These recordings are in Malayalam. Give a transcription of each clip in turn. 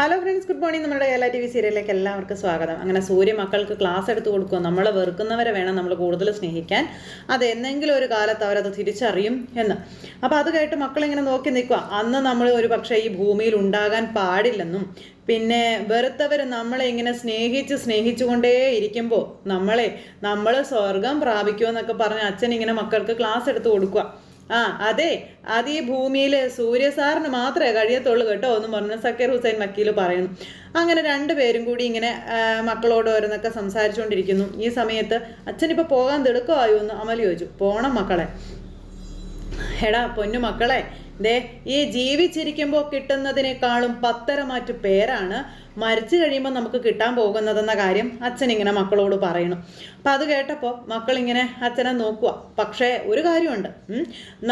ഹലോ ഫ്രണ്ട്സ് ഗുഡ് മോർണിംഗ് നമ്മുടെ കേരള ടി വി സീരിയലിലേക്ക് എല്ലാവർക്കും സ്വാഗതം. അങ്ങനെ സൂര്യ മക്കൾക്ക് ക്ലാസ് എടുത്ത് കൊടുക്കുക നമ്മളെ വെറുക്കുന്നവരെ വേണം നമ്മൾ കൂടുതൽ സ്നേഹിക്കാൻ. അത് എന്നെങ്കിലും ഒരു കാലത്ത് അവരത് തിരിച്ചറിയും എന്ന്. അപ്പോൾ അത് കേട്ട് മക്കളിങ്ങനെ നോക്കി നിൽക്കുക അന്ന് നമ്മൾ ഒരു പക്ഷേ ഈ ഭൂമിയിൽ ഉണ്ടാകാൻ പാടില്ലെന്നും പിന്നെ വെറുത്തവർ നമ്മളെ ഇങ്ങനെ സ്നേഹിച്ച് സ്നേഹിച്ചുകൊണ്ടേ ഇരിക്കുമ്പോൾ നമ്മളെ നമ്മൾ സ്വർഗം പ്രാപിക്കുമെന്നൊക്കെ പറഞ്ഞ് അച്ഛൻ ഇങ്ങനെ മക്കൾക്ക് ക്ലാസ് എടുത്ത് കൊടുക്കുക ആ അതെ. അത് ഈ ഭൂമിയിൽ സൂര്യസാറിന് മാത്രമേ കഴിയത്തുള്ളൂ കേട്ടോ എന്ന് പറഞ്ഞു സക്കീർ ഹുസൈൻ വക്കീൽ പറയുന്നു. അങ്ങനെ രണ്ടു പേരും കൂടി ഇങ്ങനെ മക്കളോട് ഓരോന്നൊക്കെ സംസാരിച്ചുകൊണ്ടിരിക്കുന്നു. ഈ സമയത്ത് അച്ഛനിപ്പോൾ പോകാൻ തിടുക്കമായോ എന്ന് അമൽ ചോദിച്ചു. പോണം മക്കളെ. എടാ പൊന്നു മക്കളെ ദേ ഈ ജീവിച്ചിരിക്കുമ്പോൾ കിട്ടുന്നതിനേക്കാളും പത്തര മാറ്റു പേരാണ് മരിച്ചു കഴിയുമ്പോൾ നമുക്ക് കിട്ടാൻ പോകുന്നതെന്ന കാര്യം അച്ഛൻ ഇങ്ങനെ മക്കളോട് പറയണം. അപ്പം അത് കേട്ടപ്പോൾ മക്കളിങ്ങനെ അച്ഛനെ നോക്കുക പക്ഷേ ഒരു കാര്യമുണ്ട്.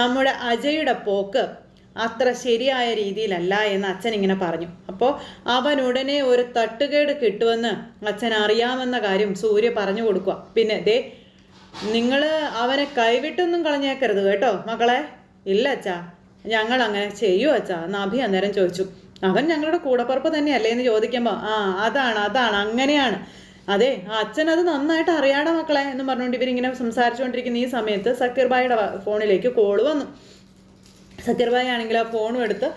നമ്മുടെ അജയുടെ പോക്ക് അത്ര ശരിയായ രീതിയിലല്ല എന്ന് അച്ഛൻ ഇങ്ങനെ പറഞ്ഞു. അപ്പോൾ അവൻ ഉടനെ ഒരു തട്ടുകേട് കിട്ടുമെന്ന് അച്ഛൻ അറിയാമെന്ന കാര്യം സൂര്യ പറഞ്ഞു കൊടുക്കുക പിന്നെ ദേ നിങ്ങൾ അവനെ കൈവിട്ടൊന്നും കളഞ്ഞേക്കരുത് കേട്ടോ മക്കളെ. ഇല്ല അച്ഛാ. ഞങ്ങൾ അങ്ങനെ ചെയ്യുമോ അച്ഛാ നഭി അന്നേരം ചോദിച്ചു. അവൻ ഞങ്ങളുടെ കൂടപ്പുറപ്പ് തന്നെയല്ലേ എന്ന് ചോദിക്കുമ്പോൾ ആ അതാണ് അതാണ് അങ്ങനെയാണ്. അതെ അച്ഛൻ അത് നന്നായിട്ട് അറിയാടാ മക്കളെ എന്ന് പറഞ്ഞുകൊണ്ട് ഇവരിങ്ങനെ സംസാരിച്ചുകൊണ്ടിരിക്കുന്ന ഈ സമയത്ത് സക്കീർബായിയുടെ ഫോണിലേക്ക് കോൾ വന്നു. സക്കീർബായി ആണെങ്കിൽ ആ ഫോണും എടുത്ത്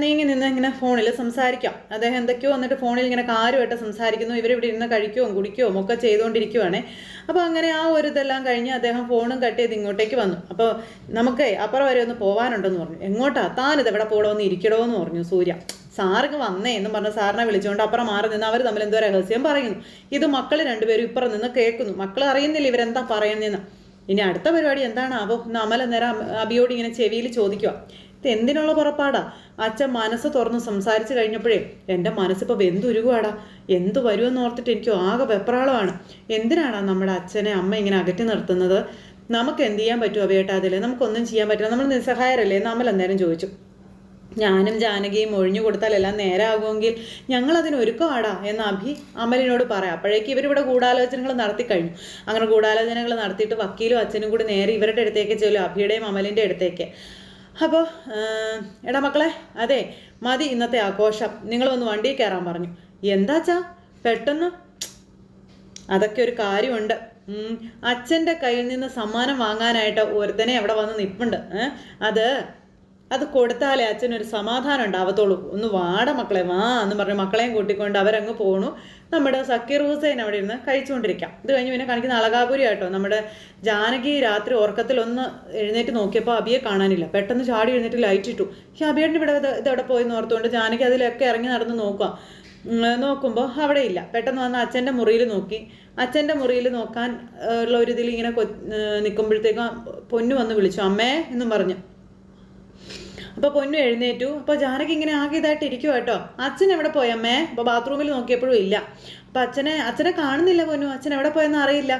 നീങ്ങി നിന്ന് ഇങ്ങനെ ഫോണിൽ സംസാരിക്കാം. അദ്ദേഹം എന്തൊക്കെയോ വന്നിട്ട് ഫോണിൽ ഇങ്ങനെ കാര്യമായിട്ട് സംസാരിക്കുന്നു. ഇവരിവിടെ ഇരുന്ന് കഴിക്കുകയും കുടിക്കുകയും ഒക്കെ ചെയ്തുകൊണ്ടിരിക്കുവാണേ. അപ്പോൾ അങ്ങനെ ആ ഒരു ഇതെല്ലാം കഴിഞ്ഞ് അദ്ദേഹം ഫോണും കട്ട് ചെയ്ത് ഇങ്ങോട്ടേക്ക് വന്നു. അപ്പോൾ നമുക്ക് അപ്പുറം വരെ ഒന്ന് പോകാനുണ്ടെന്ന് പറഞ്ഞു. എങ്ങോട്ടാ? താനിത് എവിടെ പോകണോ എന്ന് ഇരിക്കണോ എന്ന് പറഞ്ഞു സൂര്യ. സാർക്ക് വന്നേ എന്നും പറഞ്ഞ സാറിനെ വിളിച്ചുകൊണ്ട് അപ്പുറം മാറി നിന്ന് അവർ തമ്മിൽ എന്തോ രഹസ്യം പറയുന്നു. ഇത് മക്കൾ രണ്ടുപേരും ഇപ്പുറം നിന്ന് കേൾക്കുന്നു. മക്കൾ അറിയുന്നില്ല ഇവരെന്താ പറയുന്നതെന്ന് ഇനി അടുത്ത പരിപാടി എന്താണ് ആവോ എന്ന് അമൽ നേരം അബിയോട് ഇങ്ങനെ ചെവിയിൽ ചോദിക്കുക ഇത് എന്തിനുള്ള പുറപ്പാടാ? അച്ഛൻ മനസ്സ് തുറന്ന് സംസാരിച്ചു കഴിഞ്ഞപ്പോഴേ എന്റെ മനസ്സിപ്പോൾ വെന്തുരുകുവാടാ. എന്ത് വരുമെന്ന് ഓർത്തിട്ട് എനിക്ക് ആകെ വെപ്രാളമാണ്. എന്തിനാണ് നമ്മുടെ അച്ഛനെ അമ്മ ഇങ്ങനെ അകറ്റി നിർത്തുന്നത്? നമുക്ക് എന്ത് ചെയ്യാൻ പറ്റുമോ അബിയേട്ടാ അതിൽ നമുക്കൊന്നും ചെയ്യാൻ പറ്റില്ല. നമ്മൾ നിസ്സഹായരല്ലേ? നമ്മൾ എന്തായാലും ചോദിച്ചു. ഞാനും ജാനകിയും ഒഴിഞ്ഞു കൊടുത്താൽ എല്ലാം നേരാകുമെങ്കിൽ ഞങ്ങൾ അതിന് ഒരുക്കമാടാ എന്ന് അഭി അമലിനോട് പറയാം. അപ്പോഴേക്ക് ഇവരിവിടെ ഗൂഢാലോചനകൾ നടത്തി കഴിഞ്ഞു. അങ്ങനെ ഗൂഢാലോചനകൾ നടത്തിയിട്ട് വക്കീലും അച്ഛനും കൂടി നേരെ ഇവരുടെ അടുത്തേക്ക് ചെല്ലും. അഭിയുടെയും അമലിന്റെ അടുത്തേക്ക്. അപ്പോൾ എടാ മക്കളെ അതെ മതി ഇന്നത്തെ ആഘോഷം. നിങ്ങളൊന്ന് വണ്ടി വണ്ടിയിൽ കയറാൻ പറഞ്ഞു. എന്താച്ചാ? പെട്ടെന്ന് അതൊക്കെ ഒരു കാര്യമുണ്ട്. അച്ഛന്റെ കയ്യിൽ നിന്ന് സമ്മാനം വാങ്ങാനായിട്ട് ഒരുത്തനെ അവിടെ വന്ന് നിൽപ്പുണ്ട് അത് അത് കൊടുത്താലേ അച്ഛനൊരു സമാധാനം ഉണ്ടാവത്തുള്ളൂ. ഒന്ന് വാട മക്കളെ വാ എന്ന് പറഞ്ഞ് മക്കളെയും കൂട്ടിക്കൊണ്ട് അവരങ്ങ് പോണു. നമ്മുടെ സക്കീർ ഹുസൈൻ അവിടെ ഇരുന്ന് കഴിച്ചുകൊണ്ടിരിക്കാം. ഇത് കഴിഞ്ഞ് പിന്നെ കാണിക്കുന്ന അളകാപുരി ആട്ടോ. നമ്മുടെ ജാനകി രാത്രി ഉറക്കത്തിൽ ഒന്ന് എഴുന്നേറ്റ് നോക്കിയപ്പോൾ അബിയെ കാണാനില്ല. പെട്ടെന്ന് ചാടി എഴുന്നേറ്റ് ലൈറ്റ് ഇട്ടു. ഈ അബിയേട്ടൻ ഇവിടെ ഇതവിടെ പോയി ഓർത്തുകൊണ്ട് ജാനകി അതിലൊക്കെ ഇറങ്ങി നടന്ന് നോക്കുക നോക്കുമ്പോൾ അവിടെ ഇല്ല. പെട്ടെന്ന് വന്ന് അച്ഛന്റെ മുറിയിൽ നോക്കി. അച്ഛന്റെ മുറിയിൽ നോക്കാൻ ഉള്ള ഒരു ഇതിൽ ഇങ്ങനെ നിൽക്കുമ്പോഴത്തേക്കും പൊന്നു വന്ന് വിളിച്ചു. അമ്മേ എന്നും പറഞ്ഞു. അപ്പോൾ പൊന്നു എഴുന്നേറ്റു. അപ്പോൾ ജാനകി ഇങ്ങനെ ആകെ ഇതായിട്ട് ഇരിക്കുക കേട്ടോ. അച്ഛൻ എവിടെ പോയി അമ്മേ? അപ്പോൾ ബാത്റൂമിൽ നോക്കിയപ്പോഴും ഇല്ല. അപ്പോൾ അച്ഛനെ അച്ഛനെ കാണുന്നില്ല പൊന്നു. അച്ഛൻ എവിടെ പോയെന്ന് അറിയില്ല.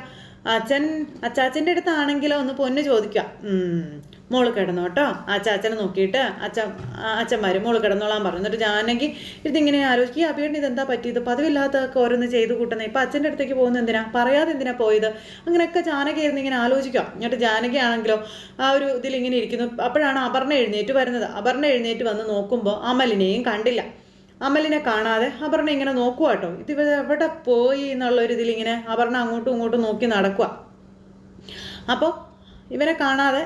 അച്ഛൻ അച്ചാച്ചന്റെ അടുത്താണെങ്കിലോ ഒന്ന് പൊന്നു ചോദിക്കുക മോൾ കിടന്നു കേട്ടോ. അച്ഛ അച്ഛനെ നോക്കിയിട്ട് അച്ഛ അച്ഛൻ വരും മോൾ കിടന്നോളാൻ പറഞ്ഞു. എന്നിട്ട് ജാനകി ഇതിങ്ങനെ ആലോചിക്കുക. ഈ അഭിയേട്ടൻ ഇതെന്താ പറ്റിയത്? പതിവില്ലാത്തതൊക്കെ ഓരോന്ന് ചെയ്ത് കൂട്ടുന്നത് ഇപ്പം അച്ഛന്റെ അടുത്തേക്ക് പോകുന്നത് എന്തിനാ? പറയാതെ എന്തിനാ പോയത്? അങ്ങനെയൊക്കെ ജാനകി ഇരുന്ന് ഇങ്ങനെ ആലോചിക്കാം എന്നിട്ട് ജാനകി ആണെങ്കിലോ ആ ഒരു ഇതിൽ ഇങ്ങനെ ഇരിക്കുന്നു. അപ്പോഴാണ് അപർണ എഴുന്നേറ്റ് വരുന്നത്. അപർണ എഴുന്നേറ്റ് വന്ന് നോക്കുമ്പോൾ അമലിനെയും കണ്ടില്ല. അമലിനെ കാണാതെ അപർണ ഇങ്ങനെ നോക്കുക കേട്ടോ. ഇത് ഇവ എവിടെ പോയി? എന്നുള്ള ഒരു ഇതിലിങ്ങനെ അപർണ അങ്ങോട്ടും ഇങ്ങോട്ടും നോക്കി നടക്കുക അപ്പോൾ ഇവനെ കാണാതെ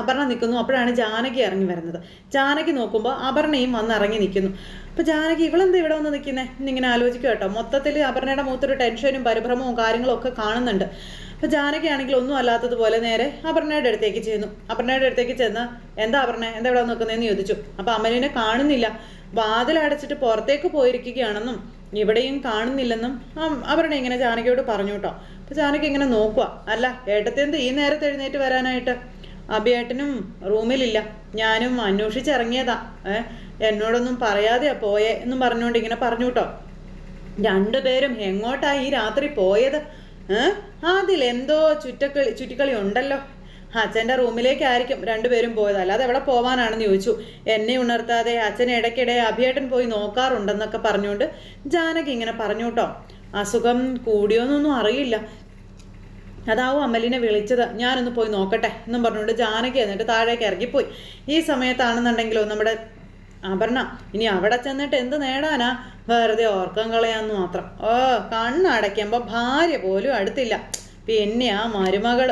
അപർണ നിൽക്കുന്നു. അപ്പോഴാണ് ജാനകി ഇറങ്ങി വരുന്നത്. ജാനകി നോക്കുമ്പോൾ അപർണയും വന്ന് ഇറങ്ങി നിൽക്കുന്നു. അപ്പോൾ ജാനകി ഇവളെന്താ ഇവിടെ വന്ന് നിൽക്കുന്നത് എന്നിങ്ങനെ ആലോചിക്കുക കേട്ടോ. മൊത്തത്തിൽ അപർണയുടെ മൂത്തൊരു ടെൻഷനും പരിഭ്രമവും കാര്യങ്ങളും ഒക്കെ കാണുന്നുണ്ട്. അപ്പോൾ ജാനകി ആണെങ്കിൽ ഒന്നും അല്ലാത്തതുപോലെ നേരെ അപർണയുടെ അടുത്തേക്ക് ചെന്നു. അപർണയുടെ അടുത്തേക്ക് ചെന്ന് എന്താ അപർണ? എന്താ ഇവിടെ നിൽക്കുന്നതെന്ന് ചോദിച്ചു. അപ്പോൾ അമലിനെ കാണുന്നില്ല. വാതിൽ അടച്ചിട്ട് പുറത്തേക്ക് പോയിരിക്കുകയാണെന്നും ഇവിടെയും കാണുന്നില്ലെന്നും അവരുടെ ഇങ്ങനെ ജാനകിയോട് പറഞ്ഞു കേട്ടോ. അപ്പോൾ ജാനകി ഇങ്ങനെ നോക്കുക അല്ല ഏട്ടത്തെന്ത് ഈ നേരത്തെ എഴുന്നേറ്റ് വരാനായിട്ട്? അഭിയേട്ടനും റൂമിലില്ല. ഞാനും അന്വേഷിച്ചിറങ്ങിയതാ. ഏ എന്നോടൊന്നും പറയാതെ പോയെ എന്നും പറഞ്ഞുകൊണ്ട് ഇങ്ങനെ പറഞ്ഞു കേട്ടോ രണ്ടുപേരും എങ്ങോട്ടാ ഈ രാത്രി പോയത്? എന്തോ ചുറ്റക്കളി ചുറ്റിക്കളി ഉണ്ടല്ലോ. അച്ഛന്റെ റൂമിലേക്കായിരിക്കും രണ്ടുപേരും പോയത്. അല്ലാതെ എവിടെ പോവാനാണെന്ന് ചോദിച്ചു. എന്നെ ഉണർത്താതെ അച്ഛൻ ഇടയ്ക്കിടെ അഭിയേട്ടൻ പോയി നോക്കാറുണ്ടെന്നൊക്കെ പറഞ്ഞുകൊണ്ട് ജാനകി ഇങ്ങനെ പറഞ്ഞു കേട്ടോ അസുഖം കൂടിയോന്നൊന്നും അറിയില്ല. അതാവും അമലിനെ വിളിച്ചത്. ഞാനൊന്ന് പോയി നോക്കട്ടെ എന്നും പറഞ്ഞുകൊണ്ട് ജാനകി എന്നിട്ട് താഴേക്ക് ഇറങ്ങിപ്പോയി. ഈ സമയത്താണെന്നുണ്ടെങ്കിലോ നമ്മുടെ അപർണ ഇനി അവിടെ ചെന്നിട്ട് എന്ത് നേടാനാ? വെറുതെ ഓർക്കം കളയാന്ന് മാത്രം. ഓ കണ്ണടയ്ക്കുമ്പോൾ ഭാര്യ പോലും അടുത്തില്ല. പിന്നെ ആ മരുമകൾ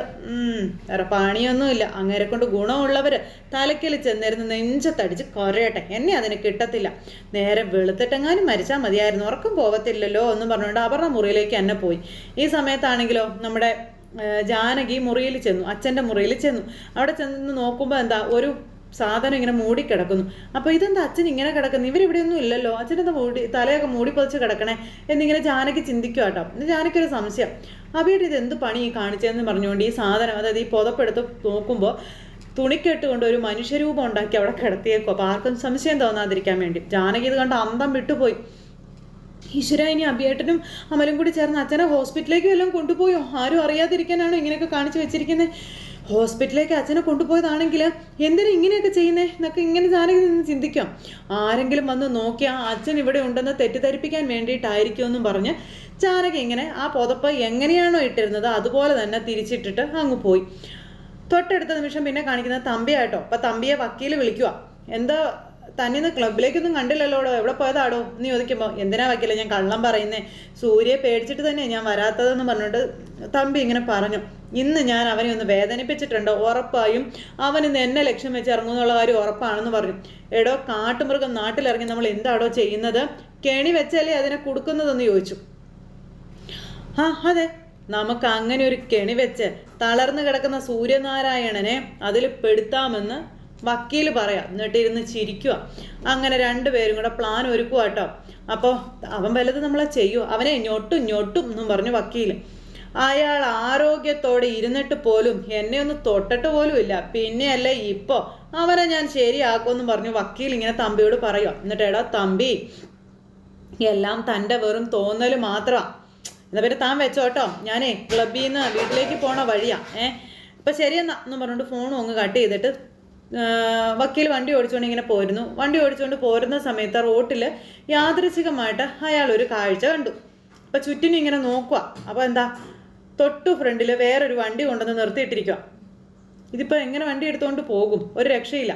വേറെ പണിയൊന്നുമില്ല. അങ്ങേരെ കൊണ്ട് ഗുണമുള്ളവർ തലക്കിൽ ചെന്നിരുന്ന് നെഞ്ചത്തടിച്ച് കൊരയട്ടെ. എന്നെ അതിന് കിട്ടത്തില്ല. നേരെ വെളുത്തിട്ടെങ്ങാനും മരിച്ചാൽ മതിയായിരുന്നു. ഉറക്കം പോകത്തില്ലല്ലോ എന്ന് പറഞ്ഞുകൊണ്ട് അവരുടെ മുറിയിലേക്ക് എന്നെ പോയി. ഈ സമയത്താണെങ്കിലോ നമ്മുടെ ജാനകി മുറിയിൽ ചെന്നു അച്ഛന്റെ മുറിയിൽ ചെന്നു. അവിടെ ചെന്ന് നോക്കുമ്പോൾ എന്താ ഒരു സാധനം ഇങ്ങനെ മൂടിക്കിടക്കുന്നു. അപ്പോൾ ഇതെന്താ അച്ഛൻ ഇങ്ങനെ കിടക്കുന്നു? ഇവരിവിടെയൊന്നും ഇല്ലല്ലോ. അച്ഛനെന്താ മൂടി തലയൊക്കെ മൂടി പൊതിച്ച് കിടക്കണേ എന്നിങ്ങനെ ജാനകി ചിന്തിക്കുക കേട്ടോ ജാനകി ഒരു സംശയം. അവിയുടെ ഇത് എന്ത് പണി കാണിച്ചതെന്ന് പറഞ്ഞുകൊണ്ട് ഈ സാധനം അതായത് ഈ പുതപ്പെടുത്ത് നോക്കുമ്പോൾ തുണിക്കെട്ടുകൊണ്ട് ഒരു മനുഷ്യരൂപം ഉണ്ടാക്കി അവിടെ കിടത്തിയേക്കും അപ്പോൾ ആർക്കും സംശയം തോന്നാതിരിക്കാൻ വേണ്ടി. ജാനകി ഇത് കണ്ട് അന്തം വിട്ടുപോയി. ഈശ്വര ഇനി അഭിയേട്ടനും അമലും കൂടി ചേർന്ന് അച്ഛനെ ഹോസ്പിറ്റലിലേക്ക് എല്ലാം കൊണ്ടുപോയോ? ആരും അറിയാതിരിക്കാനാണോ ഇങ്ങനെയൊക്കെ കാണിച്ചു വെച്ചിരിക്കുന്നത് ഹോസ്പിറ്റലിലേക്ക് അച്ഛനെ കൊണ്ടുപോയതാണെങ്കിൽ എന്തിനാ ഇങ്ങനെയൊക്കെ ചെയ്യുന്നേ? എന്നൊക്കെ ഇങ്ങനെ ജാനകി നിന്ന് ചിന്തിക്കാം. ആരെങ്കിലും വന്ന് നോക്കിയാൽ അച്ഛൻ ഇവിടെ ഉണ്ടെന്ന് തെറ്റിദ്ധരിപ്പിക്കാൻ വേണ്ടിയിട്ടായിരിക്കുമെന്നും പറഞ്ഞ് ജാനകി ഇങ്ങനെ ആ പുതപ്പ് എങ്ങനെയാണോ ഇട്ടിരുന്നത് അതുപോലെ തന്നെ തിരിച്ചിട്ടിട്ട് അങ്ങ് പോയി. തൊട്ടടുത്ത നിമിഷം പിന്നെ കാണിക്കുന്നത് തമ്പിയായിട്ടോ അപ്പം തമ്പിയെ വക്കീൽ വിളിക്കുക എന്താ തന്നെ ക്ലബിലേക്കൊന്നും കണ്ടില്ലല്ലോടോ? എവിടെ പോയതാടോ? എന്ന് ചോദിക്കുമ്പോൾ എന്തിനാ വയ്ക്കില്ല ഞാൻ കള്ളം പറയുന്നേ. സൂര്യയെ പേടിച്ചിട്ട് തന്നെ ഞാൻ വരാത്തതെന്ന് പറഞ്ഞിട്ട് തമ്പി ഇങ്ങനെ പറഞ്ഞു. ഇന്ന് ഞാൻ അവനെ ഒന്ന് വേദനിപ്പിച്ചിട്ടുണ്ട്? ഉറപ്പായും അവൻ ഇന്ന് എന്നെ ലക്ഷ്യം വെച്ച് ഇറങ്ങുന്നുള്ള കാര്യം ഉറപ്പാണെന്ന് പറഞ്ഞു. എടോ കാട്ടുമൃഗം നാട്ടിലിറങ്ങി നമ്മൾ എന്താടോ ചെയ്യുന്നത്? കെണി വെച്ചാലേ അതിനെ കൊടുക്കുന്നതെന്ന് ചോദിച്ചു. ആ അതെ. നമുക്ക് അങ്ങനെ ഒരു കെണി വെച്ച് തളർന്നു കിടക്കുന്ന സൂര്യനാരായണനെ അതിൽ പെടുത്താമെന്ന് വക്കീൽ പറയാം എന്നിട്ട് ഇരുന്ന് ചിരിക്കുക അങ്ങനെ രണ്ടുപേരും കൂടെ പ്ലാൻ ഒരുക്കുക കേട്ടോ. അപ്പോൾ അവൻ വല്ലത് നമ്മളെ ചെയ്യൂ? അവനെ ഞൊട്ടും ഞൊട്ടും എന്നും പറഞ്ഞു വക്കീൽ അയാൾ ആരോഗ്യത്തോടെ ഇരുന്നിട്ട് പോലും എന്നെ ഒന്ന് തൊട്ടിട്ട് പോലും ഇല്ല. പിന്നെയല്ല ഇപ്പോൾ അവനെ ഞാൻ ശരിയാക്കുമെന്ന് പറഞ്ഞു വക്കീൽ ഇങ്ങനെ തമ്പിയോട് പറയുക എന്നിട്ട് എടാ തമ്പി എല്ലാം തന്റെ വെറും തോന്നൽ മാത്രമാണ് എന്നാ പിന്നെ താൻ വെച്ചോട്ടോ ഞാനേ ക്ലബിൽ നിന്ന് വീട്ടിലേക്ക് പോണ വഴിയാ. ഏഹ് അപ്പം ശരിയെന്നാ എന്ന് പറഞ്ഞുകൊണ്ട് ഫോണും അങ്ങ് കട്ട് ചെയ്തിട്ട് വക്കീൽ വണ്ടി ഓടിച്ചുകൊണ്ട് ഇങ്ങനെ പോരുന്നു. വണ്ടി ഓടിച്ചുകൊണ്ട് പോരുന്ന സമയത്ത് റോട്ടിൽ യാദൃശികമായിട്ട് അയാൾ ഒരു കാഴ്ച കണ്ടു. അപ്പം ചുറ്റിനും ഇങ്ങനെ നോക്കുക അപ്പോൾ എന്താ? തൊട്ടു ഫ്രണ്ടിൽ വേറൊരു വണ്ടി കൊണ്ടുവന്ന് നിർത്തിയിട്ടിരിക്കുക ഇതിപ്പോൾ എങ്ങനെ വണ്ടി എടുത്തുകൊണ്ട് പോകും? ഒരു രക്ഷയില്ല.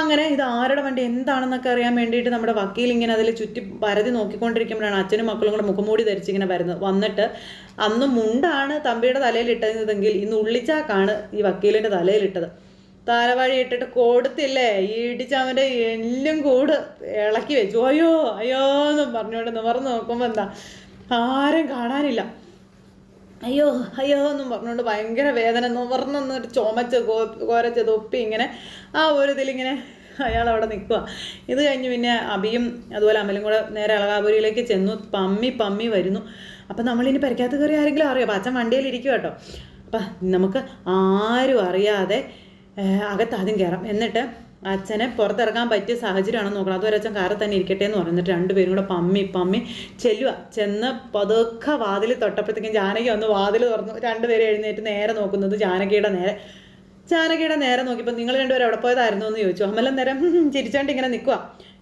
അങ്ങനെ ഇത് ആരുടെ വണ്ടി? എന്താണെന്നൊക്കെ അറിയാൻ വേണ്ടിയിട്ട് നമ്മുടെ വക്കീൽ ഇങ്ങനെ അതിൽ ചുറ്റി പരതി നോക്കിക്കൊണ്ടിരിക്കുമ്പോഴാണ് അച്ഛനും മക്കളും കൂടെ മുഖംമൂടി ധരിച്ചിങ്ങനെ വരുന്നത്. വന്നിട്ട് അന്ന് മുണ്ടാണ് തമ്പിയുടെ തലയിലിട്ടതെങ്കിൽ ഇന്ന് ഉള്ളിച്ചാക്കാണ് ഈ വക്കീലിന്റെ തലയിലിട്ടത്. താരവാഴി ഇട്ടിട്ട് കൊടുത്തില്ലേ? ഈ ഇടിച്ചവന്റെ എല്ലും കൂട് ഇളക്കി വെച്ചു. അയ്യോ അയ്യോ എന്നും പറഞ്ഞുകൊണ്ട് നിവർന്ന് നോക്കുമ്പോൾ എന്താ ആരും കാണാനില്ല. അയ്യോ അയ്യോ എന്നും പറഞ്ഞുകൊണ്ട് ഭയങ്കര വേദന. നിവർന്നൊന്നൊരു ചുമച്ച് കോരച്ച് തൊപ്പി ഇങ്ങനെ ആ ഒരു ഇതിലിങ്ങനെ അയാൾ അവിടെ നിൽക്കുക ഇത് കഴിഞ്ഞ് പിന്നെ അബിയും അതുപോലെ അമലും കൂടെ നേരെ അളകാപുരിയിലേക്ക് ചെന്നു. പമ്മി പമ്മി വരുന്നു. അപ്പം നമ്മളിനി പരിക്കാത്ത കയറി ആരെങ്കിലും അറിയാം? അപ്പം അച്ഛൻ വണ്ടിയിൽ ഇരിക്കും കേട്ടോ. അപ്പം നമുക്ക് ആരും അറിയാതെ അകത്ത് ആദ്യം കയറാം എന്നിട്ട് അച്ഛനെ പുറത്തിറങ്ങാൻ പറ്റിയ സാഹചര്യമാണെന്ന് നോക്കണം. അതുവരെ അച്ഛൻ കാറിൽ തന്നെ ഇരിക്കട്ടെ എന്ന് പറഞ്ഞിട്ട് രണ്ടുപേരും കൂടെ പമ്മി പമ്മി ചെല്ലുക. ചെന്ന് പതുക്കെ വാതിൽ തൊട്ടപ്പോഴത്തേക്കും ജാനകി വന്ന് വാതിൽ തുറന്നു. രണ്ടുപേരും എഴുന്നേറ്റ് നേരെ നോക്കുന്നത് ജാനകിയുടെ നേരെ. ജാനകിയുടെ നേരെ നോക്കിയപ്പോൾ നിങ്ങൾ രണ്ടുപേരും എവിടെ പോയതായിരുന്നു എന്ന് ചോദിച്ചു. അമലൻ നേരം ചിരിച്ചോണ്ട് ഇങ്ങനെ നിൽക്കുക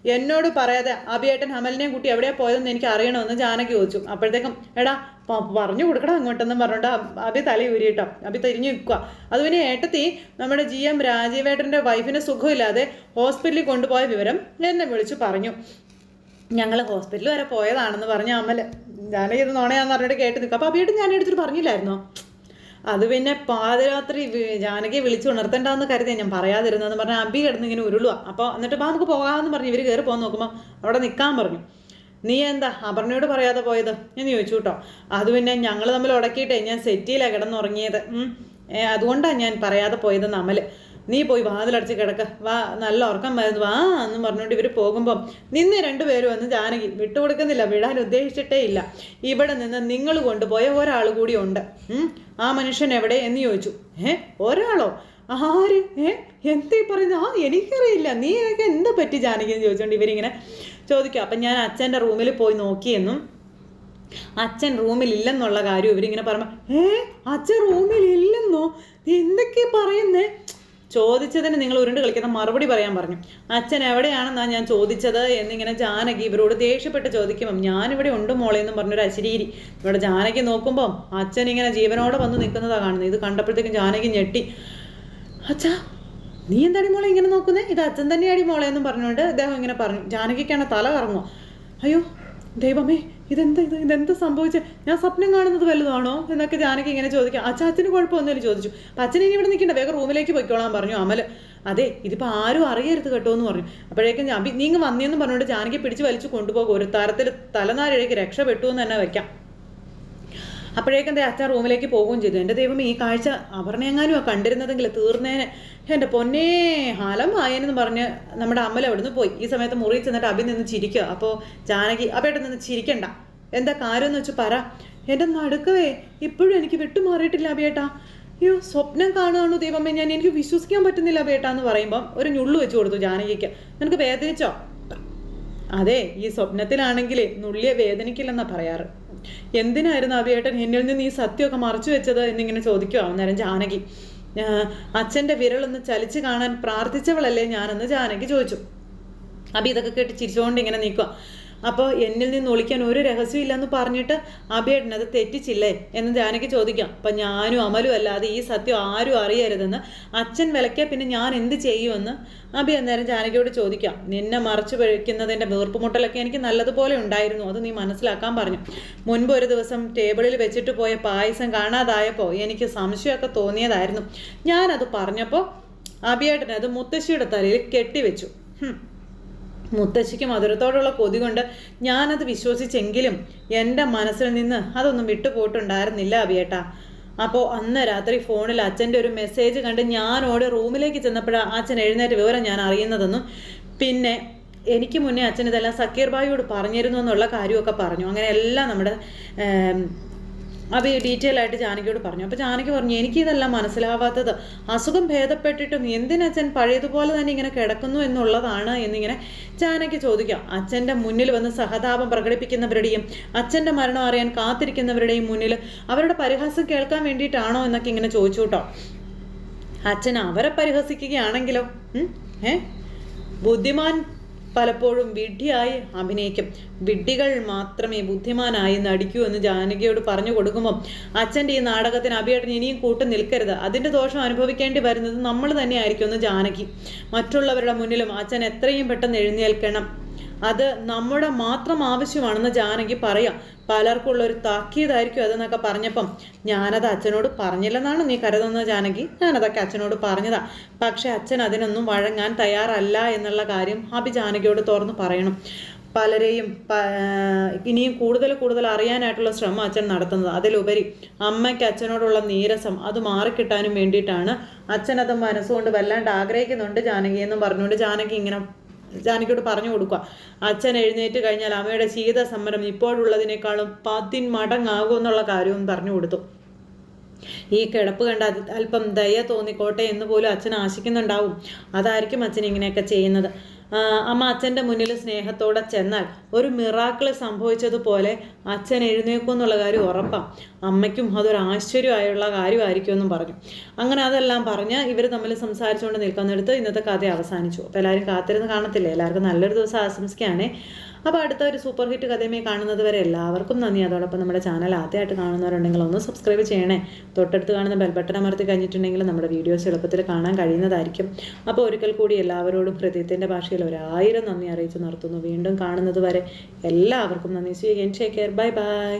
എന്നോട് പറയാതെ അഭിയേട്ടൻ ഹമലിനെ കുട്ടി എവിടെയാ പോയതെന്ന് എനിക്ക് അറിയണമെന്ന് ജാനകി ചോദിച്ചു. അപ്പോഴത്തേക്കും എടാ പറഞ്ഞു കൊടുക്കണം അങ്ങോട്ടെന്നും പറഞ്ഞോണ്ട് അഭി തല ഊരിയിട്ടോ അഭി തിരിഞ്ഞു നിൽക്കുക പിന്നെ ഏട്ടത്തി നമ്മുടെ ജി എം രാജീവേട്ടന്റെ വൈഫിന് സുഖമില്ലാതെ ഹോസ്പിറ്റലിൽ കൊണ്ടുപോയ വിവരം എന്നെ വിളിച്ചു പറഞ്ഞു. ഞങ്ങൾ ഹോസ്പിറ്റലിൽ വരെ പോയതാണെന്ന് പറഞ്ഞ അമൽ ഞാനേ ഇത് നോണയാന്ന് പറഞ്ഞിട്ട് കേട്ട് നിൽക്കുക അപ്പോൾ അഭിയേട്ടൻ ഞാൻ എടുത്തിട്ട് പറഞ്ഞില്ലായിരുന്നോ? അത് പിന്നെ പാതിരാത്രി ജാനകി വിളിച്ചു ഉണർത്തേണ്ടെന്ന് കരുതി ഞാൻ പറയാതിരുന്നതെന്ന് പറഞ്ഞാൽ അബി കിടന്ന് ഇങ്ങനെ ഉരുളുക അപ്പോൾ എന്നിട്ട് ബാ നമുക്ക് പോകാമെന്ന് പറഞ്ഞു ഇവർ കയറി പോകാൻ നോക്കുമ്പോൾ അവിടെ നിൽക്കാൻ പറഞ്ഞു. നീ എന്താ അപർണയോട് പറയാതെ പോയത്? എന്ന് ചോദിച്ചു കേട്ടോ അത് പിന്നെ ഞങ്ങൾ തമ്മിൽ ഉടക്കിയിട്ടേ ഞാൻ സെറ്റിയിലാണ് കിടന്നുറങ്ങിയത്. അതുകൊണ്ടാണ് ഞാൻ പറയാതെ പോയത് അമൽ. നീ പോയി വാതിലടച്ച് കിടക്ക. വാ നല്ല ഉറക്കം വരുന്നു. വാ എന്ന് പറഞ്ഞുകൊണ്ട് ഇവർ പോകുമ്പം നിന്ന് രണ്ടുപേരും വന്ന് ജാനകി വിട്ടുകൊടുക്കുന്നില്ല വിടാൻ ഉദ്ദേശിച്ചിട്ടേ ഇല്ല. ഇവിടെ നിന്ന് നിങ്ങൾ കൊണ്ടുപോയ ഒരാൾ കൂടി ഉണ്ട്. ആ മനുഷ്യൻ എവിടെ? എന്ന് ചോദിച്ചു. ഏ ഒരാളോ? ആര്? ഏ എന്തീ പറയുന്നത് ആ എനിക്കറിയില്ല. നീ ഒക്കെ എന്താ പറ്റി ജാനകി? എന്ന് ചോദിച്ചുകൊണ്ട് ഇവരിങ്ങനെ ചോദിക്കും. അപ്പം ഞാൻ അച്ഛന്റെ റൂമിൽ പോയി നോക്കിയെന്നും അച്ഛൻ റൂമിൽ ഇല്ലെന്നുള്ള കാര്യം ഇവരിങ്ങനെ പറയുമ്പോൾ ഏ അച്ഛൻ റൂമിൽ ഇല്ലെന്നോ എന്തൊക്കെ പറയുന്നേ? ചോദിച്ചതിന് നിങ്ങൾ ഉരുണ്ട് കളിക്കുന്ന മറുപടി പറയാൻ പറഞ്ഞു. അച്ഛൻ എവിടെയാണെന്നാണ് ഞാൻ ചോദിച്ചത് എന്നിങ്ങനെ ജാനകി ഇവരോട് ദേഷ്യപ്പെട്ട് ചോദിക്കുമ്പം ഞാനിവിടെ ഉണ്ട് മോളെ എന്നും പറഞ്ഞൊരു അശരീരി. ഇവിടെ ജാനകി നോക്കുമ്പം അച്ഛൻ ഇങ്ങനെ ജീവനോടെ വന്ന് നിൽക്കുന്നതാണ് കാണുന്നത്. ഇത് കണ്ടപ്പോഴത്തേക്കും ജാനകി ഞെട്ടി. അച്ഛാ നീ എന്താടി മോളെ ഇങ്ങനെ നോക്കുന്നേ? ഇത് അച്ഛൻ തന്നെയാടി മോളെ എന്നും പറഞ്ഞുകൊണ്ട് അദ്ദേഹം ഇങ്ങനെ പറഞ്ഞു. ജാനകിക്കാണ് തല കറങ്ങുമോ അയ്യോ ദൈവമേ ഇതെന്താ ഇത്? ഇതെന്താ സംഭവിച്ചത് ഞാൻ സ്വപ്നം കാണുന്നത് വലുതാണോ? എന്നൊക്കെ ജാനകി ഇങ്ങനെ ചോദിക്കാം. അച്ഛൻ അച്ഛന് കുഴപ്പമൊന്നുമില്ല ചോദിച്ചു. അച്ഛൻ ഇനി ഇവിടെ നിൽക്കണ്ട വേഗം റൂമിലേക്ക് പൊയ്ക്കോളാൻ പറഞ്ഞു അമൽ അതെ ഇതിപ്പോൾ ആരും അറിയരുത് കേട്ടോ എന്ന് പറഞ്ഞു. അപ്പോഴേക്കും ഞാൻ നീങ്ങ് വന്നിയെന്ന് പറഞ്ഞുകൊണ്ട് ജാനകി പിടിച്ച് വലിച്ചു കൊണ്ടുപോകും. ഒരു തരത്തിൽ തലനാരിഴയ്ക്ക് രക്ഷപ്പെട്ടു എന്ന് തന്നെ വയ്ക്കാം അപ്പോഴേക്കും എന്റെ അച്ഛൻ റൂമിലേക്ക് പോവുകയും ചെയ്തു. എന്റെ ദൈവം ഈ കാഴ്ച അപർണയെങ്ങാനും കണ്ടിരുന്നതെങ്കിൽ തീർന്നേനെ. എന്റെ പൊന്നേ ഹലമായെന്ന് പറഞ്ഞ് നമ്മുടെ അമ്മല അവിടുന്ന് പോയി? ഈ സമയത്ത് മുറി ചെന്നിട്ട് അബി നിന്ന് ചിരിക്കുക അപ്പോൾ ജാനകി അബേട്ടൻ നിന്ന് ചിരിക്കണ്ട. എന്താ കാര്യമെന്ന് വെച്ച് പറ. എന്റെ നടുക്കവേ ഇപ്പോഴും എനിക്ക് വിട്ടുമാറിയിട്ടില്ല അബിയേട്ടാ അയ്യോ സ്വപ്നം കാണുകയാണോ ദൈവമേ ഞാൻ? എനിക്ക് വിശ്വസിക്കാൻ പറ്റുന്നില്ല അബിയേട്ടാ എന്ന് പറയുമ്പം ഒരു ഞുള്ളു വെച്ച് കൊടുത്തു ജാനകിക്ക്. നിനക്ക് വേദനിച്ചോ? അതെ ഈ സ്വപ്നത്തിലാണെങ്കിൽ നുള്ളിയെ വേദനിക്കില്ലെന്നാ പറയാറ്. എന്തിനായിരുന്നു അഭിയേട്ടൻ എന്നിൽ നിന്ന് ഈ സത്യമൊക്കെ മറച്ചു വെച്ചത്? എന്നിങ്ങനെ ചോദിക്കുക അന്നേരം ജാനകി. അച്ഛന്റെ വിരലൊന്ന് ചലിച്ച് കാണാൻ പ്രാർത്ഥിച്ചവളല്ലേ ഞാനെന്ന് ജാനകി ചോദിച്ചു. അപ്പം ഇതൊക്കെ കേട്ട് ചിരിച്ചുകൊണ്ട് ഇങ്ങനെ നിൽക്കുക അപ്പോൾ എന്നിൽ നിന്ന് ഒളിക്കാൻ ഒരു രഹസ്യം ഇല്ലെന്ന് പറഞ്ഞിട്ട് അഭിയേട്ടൻ അത് തെറ്റിച്ചില്ലേ എന്ന് ജാനകി ചോദിക്കാം. അപ്പം ഞാനും അമലും അല്ലാതെ ഈ സത്യം ആരും അറിയരുതെന്ന് അച്ഛൻ വിലക്കിയാൽ പിന്നെ ഞാൻ എന്ത് ചെയ്യുമെന്ന് അഭി അന്നേരം ജാനകിയോട് ചോദിക്കാം. നിന്നെ മറച്ചു വയ്ക്കുന്നതിന്റെ വീർപ്പുമുട്ടലൊക്കെ എനിക്ക് നല്ലതുപോലെ ഉണ്ടായിരുന്നു അത് നീ മനസ്സിലാക്കാൻ പറഞ്ഞു. മുൻപ് ഒരു ദിവസം ടേബിളിൽ വെച്ചിട്ട് പോയ പായസം കാണാതായപ്പോൾ എനിക്ക് സംശയമൊക്കെ തോന്നിയതായിരുന്നു. ഞാനത് പറഞ്ഞപ്പോൾ അഭിയേട്ടനത് മുത്തശ്ശിയുടെ തലയിൽ കെട്ടിവെച്ചു. മുത്തശ്ശിക്ക് മധുരത്തോടുള്ള കൊതി കൊണ്ട് ഞാനത് വിശ്വസിച്ചെങ്കിലും എന്റെ മനസ്സിൽ നിന്ന് അതൊന്നും വിട്ടുപോയിട്ടുണ്ടായിരുന്നില്ല അവിയേട്ടാ. അപ്പോൾ അന്ന് രാത്രി ഫോണിൽ അച്ഛന്റെ ഒരു മെസ്സേജ് കണ്ട് ഞാനോട് റൂമിലേക്ക് ചെന്നപ്പോഴാണ് അച്ഛൻ എഴുന്നേറ്റ് വിവരം ഞാൻ അറിയുന്നതെന്നും പിന്നെ എനിക്ക് മുന്നേ അച്ഛൻ ഇതെല്ലാം സക്കീർ ബായിയോട് പറഞ്ഞിരുന്നു എന്നുള്ള കാര്യമൊക്കെ പറഞ്ഞു. അങ്ങനെ എല്ലാം നമ്മുടെ അത് ഡീറ്റെയിൽ ആയിട്ട് ജാനകിയോട് പറഞ്ഞു. അപ്പോൾ ജാനകി പറഞ്ഞു എനിക്കിതെല്ലാം മനസ്സിലാവാത്തത്. അസുഖം ഭേദപ്പെട്ടിട്ടും എന്തിനച്ഛൻ പഴയതുപോലെ തന്നെ ഇങ്ങനെ കിടക്കുന്നു എന്നുള്ളതാണ് എന്നിങ്ങനെ ജാനകി ചോദിക്കാം അച്ഛന്റെ മുന്നിൽ വന്ന് സഹതാപം പ്രകടിപ്പിക്കുന്നവരുടെയും അച്ഛന്റെ മരണം അറിയാൻ കാത്തിരിക്കുന്നവരുടെയും മുന്നിൽ അവരുടെ പരിഹാസം കേൾക്കാൻ വേണ്ടിയിട്ടാണോ എന്നൊക്കെ ഇങ്ങനെ ചോദിച്ചു കേട്ടോ. അച്ഛൻ അവരെ പരിഹസിക്കുകയാണെങ്കിലോ? ഏ? ബുദ്ധിമാൻ പലപ്പോഴും വിഡ്ഢിയായി അഭിനയിക്കും. വിഡ്ഢികൾ മാത്രമേ ബുദ്ധിമാനായി നടിക്കൂ എന്ന് ജാനകിയോട് പറഞ്ഞു കൊടുക്കുമ്പോൾ അച്ഛന്റെ ഈ നാടകത്തിന് അഭിയേട്ടൻ ഇനിയും കൂട്ടു നിൽക്കരുത്. അതിന്റെ ദോഷം അനുഭവിക്കേണ്ടി വരുന്നത് നമ്മൾ തന്നെയായിരിക്കും എന്ന് ജാനകി. മറ്റുള്ളവരുടെ മുന്നിലും അച്ഛൻ എത്രയും പെട്ടെന്ന് എഴുന്നേൽക്കണം. അത് നമ്മുടെ മാത്രം ആവശ്യമാണെന്ന് ജാനകി പറയാം. പലർക്കുള്ള ഒരു താക്കീതായിരിക്കും അതെന്നൊക്കെ പറഞ്ഞപ്പം ഞാനത് അച്ഛനോട് പറഞ്ഞില്ലെന്നാണ് നീ കരുതുന്നത് ജാനകി? ഞാനതൊക്കെ അച്ഛനോട് പറഞ്ഞതാ. പക്ഷേ അച്ഛൻ അതിനൊന്നും വഴങ്ങാൻ തയ്യാറല്ല എന്നുള്ള കാര്യം അഭി ജാനകിയോട് തുറന്ന് പറയണം. പലരെയും ഇനിയും കൂടുതൽ കൂടുതൽ അറിയാനായിട്ടുള്ള ശ്രമം അച്ഛൻ നടത്തുന്നത്. അതിലുപരി അമ്മയ്ക്ക് അച്ഛനോടുള്ള നീരസം അത് മാറിക്കിട്ടാനും വേണ്ടിയിട്ടാണ് അച്ഛൻ അത് മനസ്സുകൊണ്ട് വല്ലാണ്ട് ആഗ്രഹിക്കുന്നുണ്ട് ജാനകി എന്നും പറഞ്ഞുകൊണ്ട് ജാനകി ഇങ്ങനെ ജാനകിയോട് പറഞ്ഞു കൊടുക്കുക. അച്ഛൻ എഴുന്നേറ്റ് കഴിഞ്ഞാൽ അമ്മയുടെ ശീത സമരം ഇപ്പോഴുള്ളതിനേക്കാളും പതിൻ മടങ്ങാകും എന്നുള്ള കാര്യവും പറഞ്ഞു കൊടുത്തു. ഈ കിടപ്പ് കണ്ട അല്പം ദയ തോന്നിക്കോട്ടെ എന്ന് പോലും അച്ഛൻ ആശിക്കുന്നുണ്ടാവും. അതായിരിക്കും അച്ഛൻ ഇങ്ങനെയൊക്കെ ചെയ്യുന്നത്. അമ്മ അച്ഛന്റെ മുന്നിൽ സ്നേഹത്തോടെ ചെന്നാൽ ഒരു മിറാക്കിൾ സംഭവിച്ചതുപോലെ അച്ഛൻ എഴുന്നേക്കും എന്നുള്ള കാര്യം ഉറപ്പാണ് അമ്മയ്ക്കും അതൊരു ആശ്ചര്യമായുള്ള കാര്യമായിരിക്കുമെന്നും പറഞ്ഞു. അങ്ങനെ അതെല്ലാം പറഞ്ഞ് ഇവർ തമ്മിൽ സംസാരിച്ചുകൊണ്ട് നിൽക്കുന്നിടത്ത് ഇന്നത്തെ കഥ അവസാനിച്ചു. അപ്പോൾ എല്ലാവരും കാത്തിരുന്ന് കാണത്തില്ലേ? എല്ലാവർക്കും നല്ലൊരു ദിവസം ആശംസിക്കുകയാണേ. അപ്പോൾ അടുത്ത ഒരു സൂപ്പർ ഹിറ്റ് കഥയുമായി കാണുന്നത് വരെ എല്ലാവർക്കും നന്ദി. അതോടൊപ്പം നമ്മുടെ ചാനൽ ആദ്യമായിട്ട് കാണുന്നവരുണ്ടെങ്കിൽ ഒന്ന് സബ്സ്ക്രൈബ് ചെയ്യണേ. തൊട്ടടുത്ത് കാണുന്ന ബെൽ ബട്ടൺ അമർത്തി കഴിഞ്ഞിട്ടുണ്ടെങ്കിൽ നമ്മുടെ വീഡിയോസ് എളുപ്പത്തിൽ കാണാൻ കഴിയുന്നതായിരിക്കും. അപ്പോൾ ഒരിക്കൽ കൂടി എല്ലാവരോടും ഹൃദയത്തിന്റെ ഭാഷയിൽ ഒരായിരം നന്ദി അറിയിച്ച് നിർത്തുന്നു. വീണ്ടും കാണുന്നത് വരെ എല്ലാവർക്കും നന്ദി. Care bye bye